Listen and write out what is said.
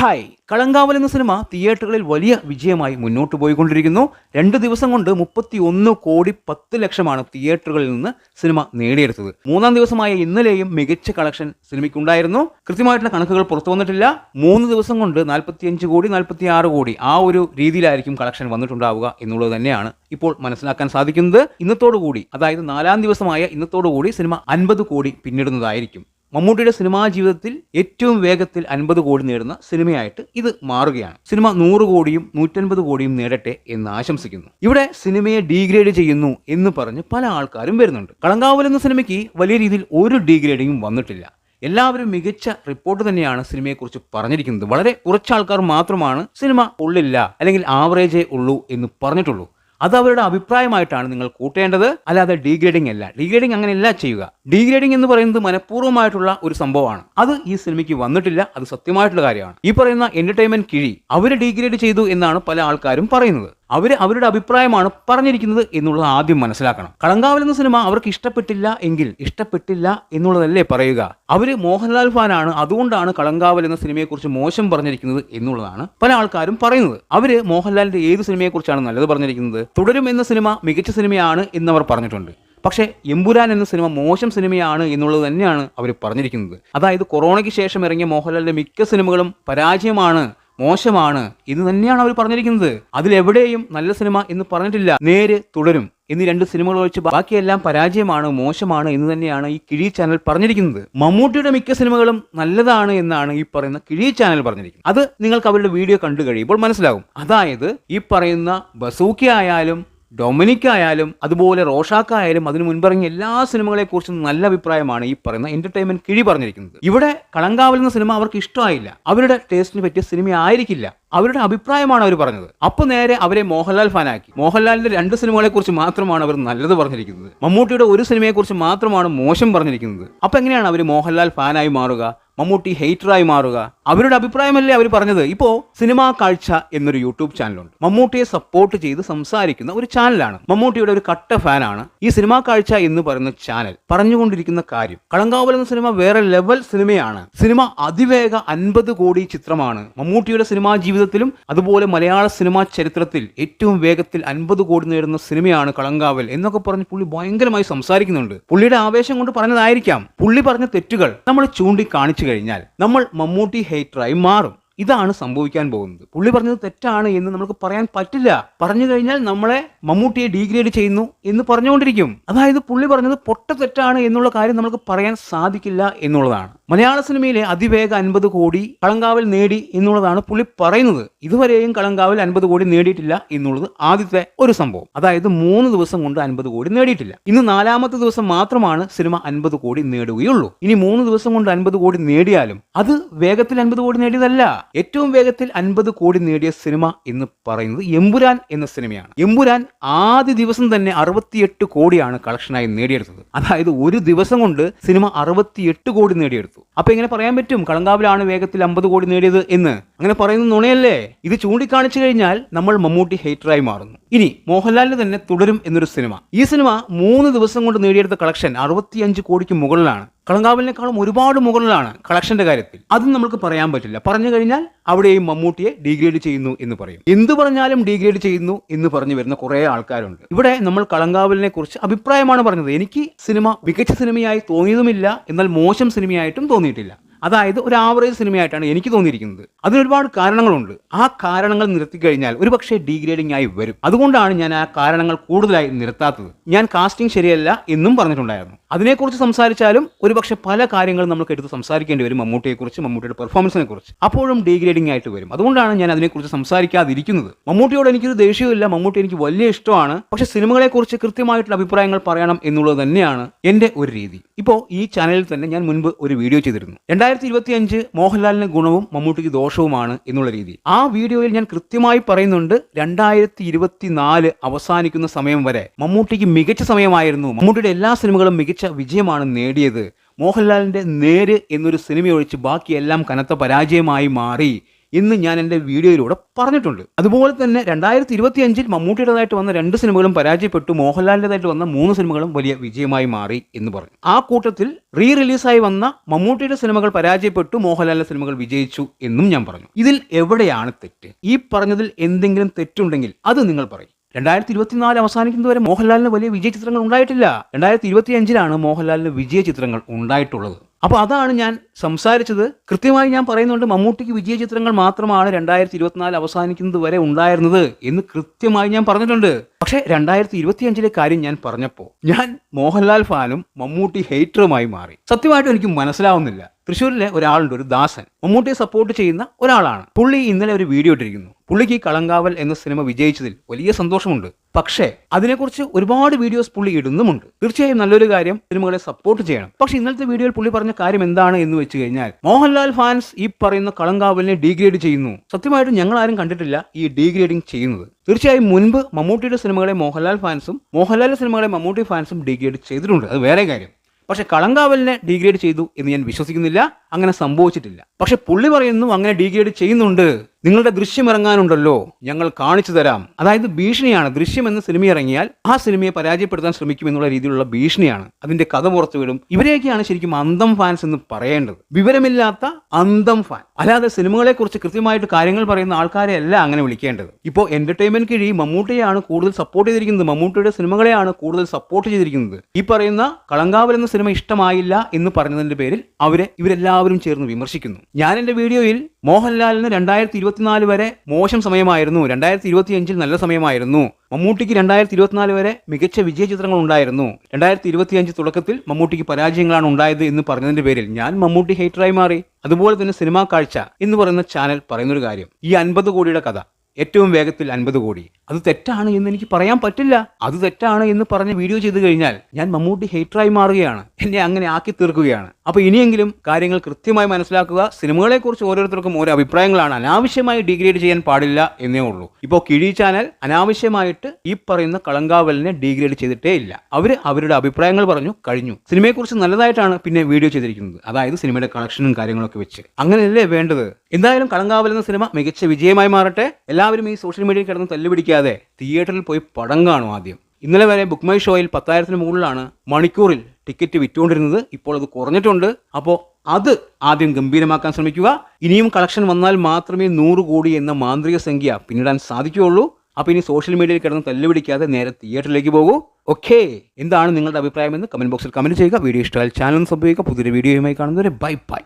Hi. Kalamkaval എന്ന cinema തിയേറ്ററുകളിൽ വലിയ വിജയമായി മുന്നോട്ട് പോയിക്കൊണ്ടിരിക്കുന്നു. രണ്ട് ദിവസം കൊണ്ട് മുപ്പത്തി ഒന്ന് കോടി പത്ത് ലക്ഷമാണ് തിയേറ്ററുകളിൽ നിന്ന് സിനിമ നേടിയെടുത്തത്. മൂന്നാം ദിവസമായ ഇന്നലെയും മികച്ച കളക്ഷൻ സിനിമയ്ക്കുണ്ടായിരുന്നു. കൃത്യമായിട്ടുള്ള കണക്കുകൾ പുറത്തു വന്നിട്ടില്ല. മൂന്ന് ദിവസം കൊണ്ട് നാൽപ്പത്തിയഞ്ച് കോടി നാൽപ്പത്തി ആറ് കോടി ആ ഒരു രീതിയിലായിരിക്കും കളക്ഷൻ വന്നിട്ടുണ്ടാവുക എന്നുള്ളത് തന്നെയാണ് ഇപ്പോൾ മനസ്സിലാക്കാൻ സാധിക്കുന്നത്. ഇന്നത്തോടുകൂടി അതായത് നാലാം ദിവസമായ ഇന്നത്തോടുകൂടി സിനിമ അൻപത് കോടി പിന്നിടുന്നതായിരിക്കും. മമ്മൂട്ടിയുടെ സിനിമാ ജീവിതത്തിൽ ഏറ്റവും വേഗത്തിൽ അൻപത് കോടി നേടുന്ന സിനിമയായിട്ട് ഇത് മാറുകയാണ്. സിനിമ നൂറ് കോടിയും നൂറ്റൻപത് കോടിയും നേടട്ടെ എന്ന് ആശംസിക്കുന്നു. ഇവിടെ സിനിമയെ ഡീഗ്രേഡ് ചെയ്യുന്നു എന്ന് പറഞ്ഞ് പല ആൾക്കാരും വരുന്നുണ്ട്. കളങ്കാവൽ എന്ന സിനിമയ്ക്ക് വലിയ രീതിയിൽ ഒരു ഡീഗ്രേഡിങ്ങും വന്നിട്ടില്ല. എല്ലാവരും മികച്ച റിപ്പോർട്ട് തന്നെയാണ് സിനിമയെക്കുറിച്ച് പറഞ്ഞിരിക്കുന്നത്. വളരെ കുറച്ച് ആൾക്കാർ മാത്രമാണ് സിനിമ ഉള്ളില്ല അല്ലെങ്കിൽ ആവറേജേ ഉള്ളൂ എന്ന് പറഞ്ഞിട്ടുള്ളൂ. അത് അവരുടെ അഭിപ്രായമായിട്ടാണ് നിങ്ങൾ കൂട്ടേണ്ടത്. അല്ലാതെ ഡീഗ്രേഡിംഗ് അല്ല. ഡീഗ്രേഡിംഗ് അങ്ങനെയല്ല ചെയ്യുക. ഡീഗ്രേഡിംഗ് എന്ന് പറയുന്നത് മനഃപൂർവമായിട്ടുള്ള ഒരു സംഭവമാണ്. അത് ഈ സിനിമയ്ക്ക് വന്നിട്ടില്ല. അത് സത്യമായിട്ടുള്ള കാര്യമാണ്. ഈ പറയുന്ന എന്റർടൈൻമെന്റ് കിഴി അവർ ഡീഗ്രേഡ് ചെയ്തു എന്നാണ് പല ആൾക്കാരും പറയുന്നത്. അവർ അവരുടെ അഭിപ്രായമാണ് പറഞ്ഞിരിക്കുന്നത് എന്നുള്ളത് ആദ്യം മനസ്സിലാക്കണം. കളങ്കാവൽ എന്ന സിനിമ അവർക്ക് ഇഷ്ടപ്പെട്ടില്ല എങ്കിൽ ഇഷ്ടപ്പെട്ടില്ല എന്നുള്ളതല്ലേ പറയുക. അവർ മോഹൻലാൽ ഫാനാണ് അതുകൊണ്ടാണ് കളങ്കാവൽ എന്ന സിനിമയെക്കുറിച്ച് മോശം പറഞ്ഞിരിക്കുന്നത് എന്നുള്ളതാണ് പല ആൾക്കാരും പറയുന്നത്. അവർ മോഹൻലാലിന്റെ ഏത് സിനിമയെക്കുറിച്ചാണ് നല്ലത് പറഞ്ഞിരിക്കുന്നത്? തുടരും എന്ന സിനിമ മികച്ച സിനിമയാണ് എന്നവർ പറഞ്ഞിട്ടുണ്ട്. പക്ഷേ എമ്പുരാൻ എന്ന സിനിമ മോശം സിനിമയാണ് എന്നുള്ളത് തന്നെയാണ് അവർ പറഞ്ഞിരിക്കുന്നത്. അതായത് കൊറോണയ്ക്ക് ശേഷം ഇറങ്ങിയ മോഹൻലാലിന്റെ മിക്ക സിനിമകളും പരാജയമാണ് മോശമാണ് എന്ന് തന്നെയാണ് അവർ പറഞ്ഞിരിക്കുന്നത്. അതിലെവിടെയും നല്ല സിനിമ എന്ന് പറഞ്ഞിട്ടില്ല. നേര് തുടരും. എന്നീ രണ്ട് സിനിമകൾ ഒഴിച്ച് ബാക്കിയെല്ലാം പരാജയമാണ് മോശമാണ് എന്ന് തന്നെയാണ് ഈ കിഴി ചാനൽ പറഞ്ഞിരിക്കുന്നത്. മമ്മൂട്ടിയുടെ മിക്ക സിനിമകളും നല്ലതാണ് എന്നാണ് ഈ പറയുന്ന കിഴി ചാനൽ പറഞ്ഞിരിക്കുന്നത്. അത് നിങ്ങൾക്ക് അവരുടെ വീഡിയോ കണ്ടു കഴിയുമ്പോൾ മനസ്സിലാകും. അതായത് ഈ പറയുന്ന ബസൂക്കി ആയാലും ഡൊമിനിക് ആയാലും അതുപോലെ റോഷാക്ക ആയാലും അതിനു മുൻപിറങ്ങിയ എല്ലാ സിനിമകളെക്കുറിച്ചും നല്ല അഭിപ്രായമാണ് ഈ പറയുന്ന എന്റർടൈൻമെന്റ് കിഴി പറഞ്ഞിരിക്കുന്നത്. ഇവിടെ കളങ്കാവൽ എന്ന സിനിമ അവർക്ക് ഇഷ്ടമായില്ല. അവരുടെ ടേസ്റ്റിന് പറ്റിയ സിനിമ ആയിരിക്കില്ല. അവരുടെ അഭിപ്രായമാണ് അവർ പറഞ്ഞത്. അപ്പൊ നേരെ അവരെ മോഹൻലാൽ ഫാനാക്കി മോഹൻലാലിന്റെ രണ്ട് സിനിമകളെ കുറിച്ച് മാത്രമാണ് അവർ നല്ലത് പറഞ്ഞിരിക്കുന്നത്. മമ്മൂട്ടിയുടെ ഒരു സിനിമയെ കുറിച്ച് മാത്രമാണ് മോശം പറഞ്ഞിരിക്കുന്നത്. അപ്പൊ എങ്ങനെയാണ് അവർ മോഹൻലാൽ ഫാനായി മാറുക? മമ്മൂട്ടി ഹെയ്റ്ററായി മാറുക. അവരുടെ അഭിപ്രായമല്ലേ അവർ പറഞ്ഞത്? ഇപ്പോ സിനിമാ കാഴ്ച എന്നൊരു യൂട്യൂബ് ചാനലുണ്ട്. മമ്മൂട്ടിയെ സപ്പോർട്ട് ചെയ്ത് സംസാരിക്കുന്ന ഒരു ചാനലാണ്. മമ്മൂട്ടിയുടെ ഒരു കട്ട ഫാനാണ് ഈ സിനിമാ കാഴ്ച എന്ന് പറയുന്ന ചാനൽ. പറഞ്ഞുകൊണ്ടിരിക്കുന്ന കാര്യം കളങ്കാവൽ എന്ന സിനിമ വേറെ ലെവൽ സിനിമയാണ്. സിനിമ അതിവേഗ അൻപത് കോടി ചിത്രമാണ്. മമ്മൂട്ടിയുടെ സിനിമാ ജീവിതത്തിലും അതുപോലെ മലയാള സിനിമാ ചരിത്രത്തിൽ ഏറ്റവും വേഗത്തിൽ അൻപത് കോടി നേടുന്ന സിനിമയാണ് കളങ്കാവൽ എന്നൊക്കെ പറഞ്ഞ് പുള്ളി ഭയങ്കരമായി സംസാരിക്കുന്നുണ്ട്. പുള്ളിയുടെ ആവേശം കൊണ്ട് പറഞ്ഞതായിരിക്കാം. പുള്ളി പറഞ്ഞ തെറ്റുകൾ നമ്മൾ ചൂണ്ടിക്കാണിച്ചു കഴിഞ്ഞാൽ നമ്മൾ മമ്മൂട്ടി ഹേറ്ററായി മാറും. ഇതാണ് സംഭവിക്കാൻ പോകുന്നത്. പുള്ളി പറഞ്ഞത് തെറ്റാണ് എന്ന് നമുക്ക് പറയാൻ പറ്റില്ല. പറഞ്ഞു കഴിഞ്ഞാൽ നമ്മളെ മമ്മൂട്ടിയെ ഡീഗ്രേഡ് ചെയ്യുന്നു എന്ന് പറഞ്ഞുകൊണ്ടിരിക്കും. അതായത് പുള്ളി പറഞ്ഞത് പൊട്ട തെറ്റാണ് എന്നുള്ള കാര്യം നമുക്ക് പറയാൻ സാധിക്കില്ല എന്നുള്ളതാണ്. മലയാള സിനിമയിലെ അതിവേഗ അൻപത് കോടി കളങ്കാവിൽ നേടി എന്നുള്ളതാണ് പുള്ളി പറയുന്നത്. ഇതുവരെയും കളങ്കാവിൽ അൻപത് കോടി നേടിയിട്ടില്ല എന്നുള്ളത് ആദ്യത്തെ ഒരു സംഭവം. അതായത് മൂന്ന് ദിവസം കൊണ്ട് അൻപത് കോടി നേടിയിട്ടില്ല. ഇന്ന് നാലാമത്തെ ദിവസം മാത്രമാണ് സിനിമ അൻപത് കോടി നേടുകയുള്ളൂ. ഇനി മൂന്ന് ദിവസം കൊണ്ട് അൻപത് കോടി നേടിയാലും അത് വേഗത്തിൽ അൻപത് കോടി നേടിയതല്ല. ഏറ്റവും വേഗത്തിൽ അൻപത് കോടി നേടിയ സിനിമ എന്ന് പറയുന്നത് എമ്പുരാൻ എന്ന സിനിമയാണ്. എമ്പുരാൻ ആദ്യ ദിവസം തന്നെ അറുപത്തിയെട്ട് കോടിയാണ് കളക്ഷനായി നേടിയെടുത്തത്. അതായത് ഒരു ദിവസം കൊണ്ട് സിനിമ അറുപത്തിയെട്ട് കോടി നേടിയെടുത്തു. അപ്പൊ എങ്ങനെ പറയാൻ പറ്റും? കളങ്കാവിലാണ് വേഗത്തിൽ അമ്പത് കോടി നേടിയത് എന്ന്. അങ്ങനെ പറയുന്ന നുണയല്ലേ? ഇത് ചൂണ്ടിക്കാണിച്ചു കഴിഞ്ഞാൽ നമ്മൾ മമ്മൂട്ടി ഹേറ്ററായി മാറുന്നു. ഇനി മോഹൻലാലിന് തന്നെ തുടരും എന്നൊരു സിനിമ. ഈ സിനിമ മൂന്ന് ദിവസം കൊണ്ട് നേടിയെടുത്ത കളക്ഷൻ അറുപത്തിയഞ്ച് കോടിക്ക് മുകളിലാണ്. കളങ്കാവലിനേക്കാളും ഒരുപാട് മുകളിലാണ് കളക്ഷന്റെ കാര്യത്തിൽ. അതും നമുക്ക് പറയാൻ പറ്റില്ല. പറഞ്ഞു കഴിഞ്ഞാൽ അവിടെയും മമ്മൂട്ടിയെ ഡീഗ്രേഡ് ചെയ്യുന്നു എന്ന് പറയും. എന്ത് പറഞ്ഞാലും ഡീഗ്രേഡ് ചെയ്യുന്നു എന്ന് പറഞ്ഞു വരുന്ന കുറേ ആൾക്കാരുണ്ട്. ഇവിടെ നമ്മൾ കളങ്കാവലിനെ കുറിച്ച് അഭിപ്രായമാണ് പറഞ്ഞത്. എനിക്ക് സിനിമ മികച്ച സിനിമയായി തോന്നിയതുമില്ല. എന്നാൽ മോശം സിനിമയായിട്ടും തോന്നിയിട്ടില്ല. അതായത് ഒരു ആവറേജ് സിനിമയായിട്ടാണ് എനിക്ക് തോന്നിയിരിക്കുന്നത്. അതിനൊരുപാട് കാരണങ്ങളുണ്ട്. ആ കാരണങ്ങൾ നിർത്തി കഴിഞ്ഞാൽ ഒരു പക്ഷേ ഡീഗ്രേഡിംഗ് ആയി വരും. അതുകൊണ്ടാണ് ഞാൻ ആ കാരണങ്ങൾ കൂടുതലായി നിർത്താത്തത്. ഞാൻ കാസ്റ്റിംഗ് ശരിയല്ല എന്നും പറഞ്ഞിട്ടുണ്ടായിരുന്നു. അതിനെക്കുറിച്ച് സംസാരിച്ചാലും ഒരുപക്ഷെ പല കാര്യങ്ങളും നമുക്ക് എടുത്ത് സംസാരിക്കേണ്ടി വരും മമ്മൂട്ടിയെക്കുറിച്ച് മമ്മൂട്ടിയുടെ പെർഫോമൻസിനെ കുറിച്ച് അപ്പോഴും ഡീഗ്രേഡിംഗ് ആയിട്ട് വരും. അതുകൊണ്ടാണ് ഞാൻ അതിനെക്കുറിച്ച് സംസാരിക്കാതിരിക്കുന്നത്. മമ്മൂട്ടിയോട് എനിക്കൊരു ദേഷ്യമില്ല മമ്മൂട്ടി എനിക്ക് വലിയ ഇഷ്ടമാണ്. പക്ഷെ സിനിമകളെക്കുറിച്ച് കൃത്യമായിട്ടുള്ള അഭിപ്രായങ്ങൾ പറയണം എന്നുള്ളത് തന്നെയാണ് എന്റെ ഒരു രീതി. ഇപ്പോൾ ഈ ചാനലിൽ തന്നെ ഞാൻ മുൻപ് ഒരു വീഡിയോ ചെയ്തിരുന്നു. രണ്ടായിരത്തി ഇരുപത്തി അഞ്ച് മോഹൻലാലിന് ഗുണവും മമ്മൂട്ടിക്ക് ദോഷവുമാണ് എന്നുള്ള രീതി. ആ വീഡിയോയിൽ ഞാൻ കൃത്യമായി പറയുന്നുണ്ട് രണ്ടായിരത്തി ഇരുപത്തിനാല് അവസാനിക്കുന്ന സമയം വരെ മമ്മൂട്ടിക്ക് മികച്ച സമയമായിരുന്നു. മമ്മൂട്ടിയുടെ എല്ലാ സിനിമകളും മികച്ച വിജയമാണ് നേടിയത്. മോഹൻലാലിന്റെ നേര് എന്നൊരു സിനിമയൊഴിച്ച് ബാക്കിയെല്ലാം കനത്ത പരാജയമായി മാറി. എന്ന് ഞാൻ എന്റെ വീഡിയോയിലൂടെ പറഞ്ഞിട്ടുണ്ട്. അതുപോലെ തന്നെ രണ്ടായിരത്തി ഇരുപത്തി അഞ്ചിൽ മമ്മൂട്ടിയുടേതായിട്ട് വന്ന രണ്ട് സിനിമകളും പരാജയപ്പെട്ടു. മോഹൻലാലിന്റെതായിട്ട് വന്ന മൂന്ന് സിനിമകളും വലിയ വിജയമായി മാറി എന്ന് പറഞ്ഞു. ആ കൂട്ടത്തിൽ റീ റിലീസായി വന്ന മമ്മൂട്ടിയുടെ സിനിമകൾ പരാജയപ്പെട്ടു. മോഹൻലാലിന്റെ സിനിമകൾ വിജയിച്ചു എന്നും ഞാൻ പറഞ്ഞു. ഇതിൽ എവിടെയാണ് തെറ്റ്? ഈ പറഞ്ഞതിൽ എന്തെങ്കിലും തെറ്റുണ്ടെങ്കിൽ അത് നിങ്ങൾ പറയും. രണ്ടായിരത്തി ഇരുപത്തിനാല് അവസാനിക്കുന്നതുവരെ മോഹൻലാലിന് വലിയ വിജയ ചിത്രങ്ങൾ ഉണ്ടായിട്ടില്ല. രണ്ടായിരത്തി ഇരുപത്തി അഞ്ചിലാണ് മോഹൻലാലിന് വിജയ ചിത്രങ്ങൾ ഉണ്ടായിട്ടുള്ളത്. അപ്പോൾ അതാണ് ഞാൻ സംസാരിച്ചത്. കൃത്യമായി ഞാൻ പറയുന്നുണ്ട് മമ്മൂട്ടിക്ക് വിജയ ചിത്രങ്ങൾ മാത്രമാണ് രണ്ടായിരത്തി ഇരുപത്തിനാല് അവസാനിക്കുന്നത് വരെ ഉണ്ടായിരുന്നത് എന്ന് കൃത്യമായി ഞാൻ പറഞ്ഞിട്ടുണ്ട്. പക്ഷേ രണ്ടായിരത്തി ഇരുപത്തി അഞ്ചിലെ കാര്യം ഞാൻ പറഞ്ഞപ്പോൾ ഞാൻ മോഹൻലാൽ ഫാനും മമ്മൂട്ടി ഹെയ്റ്ററുമായി മാറി. സത്യമായിട്ടും എനിക്ക് മനസ്സിലാവുന്നില്ല. തൃശ്ശൂരിലെ ഒരാളുണ്ട് ഒരു ദാസൻ. മമ്മൂട്ടിയെ സപ്പോർട്ട് ചെയ്യുന്ന ഒരാളാണ്. പുള്ളി ഇന്നലെ ഒരു വീഡിയോ ഇട്ടിരിക്കുന്നു. പുള്ളിക്ക് കളങ്കാവൽ എന്ന സിനിമ വിജയിച്ചതിൽ വലിയ സന്തോഷമുണ്ട്. പക്ഷേ അതിനെക്കുറിച്ച് ഒരുപാട് വീഡിയോസ് പുള്ളി ഇടുന്നുമുണ്ട്. തീർച്ചയായും നല്ലൊരു കാര്യം സിനിമകളെ സപ്പോർട്ട് ചെയ്യണം. പക്ഷേ ഇന്നലത്തെ വീഡിയോയിൽ പുള്ളി പറഞ്ഞ കാര്യം എന്താണ് എന്ന് വെച്ച് കഴിഞ്ഞാൽ മോഹൻലാൽ ഫാൻസ് ഈ പറയുന്ന കളങ്കാവലിനെ ഡീഗ്രേഡ് ചെയ്യുന്നു. സത്യമായിട്ടും ഞങ്ങൾ ആരും കണ്ടിട്ടില്ല ഈ ഡീഗ്രേഡിംഗ് ചെയ്യുന്നത്. തീർച്ചയായും മുൻപ് മമ്മൂട്ടിയുടെ സിനിമകളെ മോഹൻലാൽ ഫാൻസും മോഹൻലാലിന്റെ സിനിമകളെ മമ്മൂട്ടി ഫാൻസും ഡീഗ്രേഡ് ചെയ്തിട്ടുണ്ട്. അത് വേറെ കാര്യം. പക്ഷെ കളങ്കാവലിനെ ഡീഗ്രേഡ് ചെയ്തു എന്ന് ഞാൻ വിശ്വസിക്കുന്നില്ല. അങ്ങനെ സംഭവിച്ചിട്ടില്ല. പക്ഷെ പുള്ളി പറയുന്നു അങ്ങനെ ഡീഗ്രേഡ് ചെയ്യുന്നുണ്ട്. നിങ്ങളുടെ ദൃശ്യം ഇറങ്ങാനുണ്ടല്ലോ. ഞങ്ങൾ കാണിച്ചു തരാം. അതായത് ഭീഷണിയാണ്. ദൃശ്യം എന്ന സിനിമ ഇറങ്ങിയാൽ ആ സിനിമയെ പരാജയപ്പെടുത്താൻ ശ്രമിക്കും എന്നുള്ള രീതിയിലുള്ള ഭീഷണിയാണ്. അതിന്റെ കഥ പുറത്തു വിടും. ഇവരെയൊക്കെയാണ് ശരിക്കും അന്തം ഫാൻസ് എന്ന് പറയേണ്ടത്. വിവരമില്ലാത്ത അന്തം ഫാൻ. അല്ലാതെ സിനിമകളെ കുറിച്ച് കൃത്യമായിട്ട് കാര്യങ്ങൾ പറയുന്ന ആൾക്കാരെ അല്ല അങ്ങനെ വിളിക്കേണ്ടത്. ഇപ്പോൾ എന്റർടൈൻമെന്റ് കിഴി മമ്മൂട്ടിയാണ് കൂടുതൽ സപ്പോർട്ട് ചെയ്തിരിക്കുന്നത്. മമ്മൂട്ടിയുടെ സിനിമകളെയാണ് കൂടുതൽ സപ്പോർട്ട് ചെയ്തിരിക്കുന്നത്. ഈ പറയുന്ന കളങ്കാവൽ എന്ന സിനിമ ഇഷ്ടമായില്ല എന്ന് പറഞ്ഞതിന്റെ പേരിൽ അവരെ ഇവരെല്ലാവരും ചേർന്ന് വിമർശിക്കുന്നു. ഞാൻ എന്റെ വീഡിയോയിൽ മോഹൻലാലിന് രണ്ടായിരത്തി ഇരുപത്തിനാല് വരെ മോശം സമയമായിരുന്നു. രണ്ടായിരത്തി ഇരുപത്തിയഞ്ചിൽ നല്ല സമയമായിരുന്നു. മമ്മൂട്ടിക്ക് രണ്ടായിരത്തി ഇരുപത്തിനാല് വരെ മികച്ച വിജയ ചിത്രങ്ങൾ ഉണ്ടായിരുന്നു രണ്ടായിരത്തി ഇരുപത്തിയഞ്ച് തുടക്കത്തിൽ മമ്മൂട്ടിക്ക് പരാജയങ്ങളാണ് ഉണ്ടായത് എന്ന് പറഞ്ഞതിന്റെ പേരിൽ ഞാൻ മമ്മൂട്ടി ഹേറ്ററായി മാറി. അതുപോലെ തന്നെ സിനിമാ കാഴ്ച എന്ന് പറയുന്ന ചാനൽ പറയുന്നൊരു കാര്യം. ഈ അൻപത് കോടിയുടെ കഥ. ഏറ്റവും വേഗത്തിൽ അൻപത് കോടി. അത് തെറ്റാണ് എന്ന് എനിക്ക് പറയാൻ പറ്റില്ല. അത് തെറ്റാണ് എന്ന് പറഞ്ഞ് വീഡിയോ ചെയ്തു കഴിഞ്ഞാൽ ഞാൻ മമ്മൂട്ടി ഹേറ്ററായി മാറുകയാണ്. എന്നെ അങ്ങനെ ആക്കി തീർക്കുകയാണ്. അപ്പോൾ ഇനിയെങ്കിലും കാര്യങ്ങൾ കൃത്യമായി മനസ്സിലാക്കുക. സിനിമകളെക്കുറിച്ച് ഓരോരുത്തർക്കും ഓരോ അഭിപ്രായങ്ങളാണ്. അനാവശ്യമായി ഡിഗ്രേഡ് ചെയ്യാൻ പാടില്ല എന്നേ ഉള്ളൂ. ഇപ്പോൾ കിഴി ചാനൽ അനാവശ്യമായിട്ട് ഈ പറയുന്ന കളങ്കാവലിനെ ഡിഗ്രേഡ് ചെയ്തിട്ടേ ഇല്ല. അവർ അവരുടെ അഭിപ്രായങ്ങൾ പറഞ്ഞു കഴിഞ്ഞു. സിനിമയെക്കുറിച്ച് നല്ലതായിട്ടാണ് പിന്നെ വീഡിയോ ചെയ്തിരിക്കുന്നത്. അതായത് സിനിമയുടെ കളക്ഷനും കാര്യങ്ങളൊക്കെ വെച്ച്. അങ്ങനെയല്ലേ വേണ്ടത്? എന്തായാലും കളങ്കാവൽ എന്ന സിനിമ മികച്ച വിജയമായി മാറട്ടെ. എല്ലാവരും ഈ സോഷ്യൽ മീഡിയയിൽ കിടന്ന് തല്ലുപിടിക്കാതെ തിയേറ്ററിൽ പോയി പടം കാണും ആദ്യം. ഇന്നലെ വരെ ബുക്ക് മൈ ഷോയിൽ പത്തായിരത്തിന് മുകളിലാണ് മണിക്കൂറിൽ ടിക്കറ്റ് വിറ്റുകൊണ്ടിരുന്നത്. ഇപ്പോൾ അത് കുറഞ്ഞിട്ടുണ്ട്. അപ്പോൾ അത് ആദ്യം ഗംഭീരമാക്കാൻ ശ്രമിക്കുക. ഇനിയും കളക്ഷൻ വന്നാൽ മാത്രമേ നൂറ് കോടി എന്ന മാന്ത്രിക സംഖ്യ പിന്നിടാൻ സാധിക്കുകയുള്ളൂ. അപ്പോൾ ഇനി സോഷ്യൽ മീഡിയയിൽ കിടന്ന് തല്ലുപിടിക്കാതെ നേരെ തിയേറ്ററിലേക്ക് പോകൂ. ഓക്കെ. എന്താണ് നിങ്ങളുടെ അഭിപ്രായം എന്ന് കമന്റ് ബോക്സിൽ കമന്റ് ചെയ്യുക. വീഡിയോ ഇഷ്ടമായാൽ ചാനൽ സംഭവിക്കുക പുതിയൊരു വീഡിയോയുമായി കാണുന്നവരെ ബൈ ബൈ.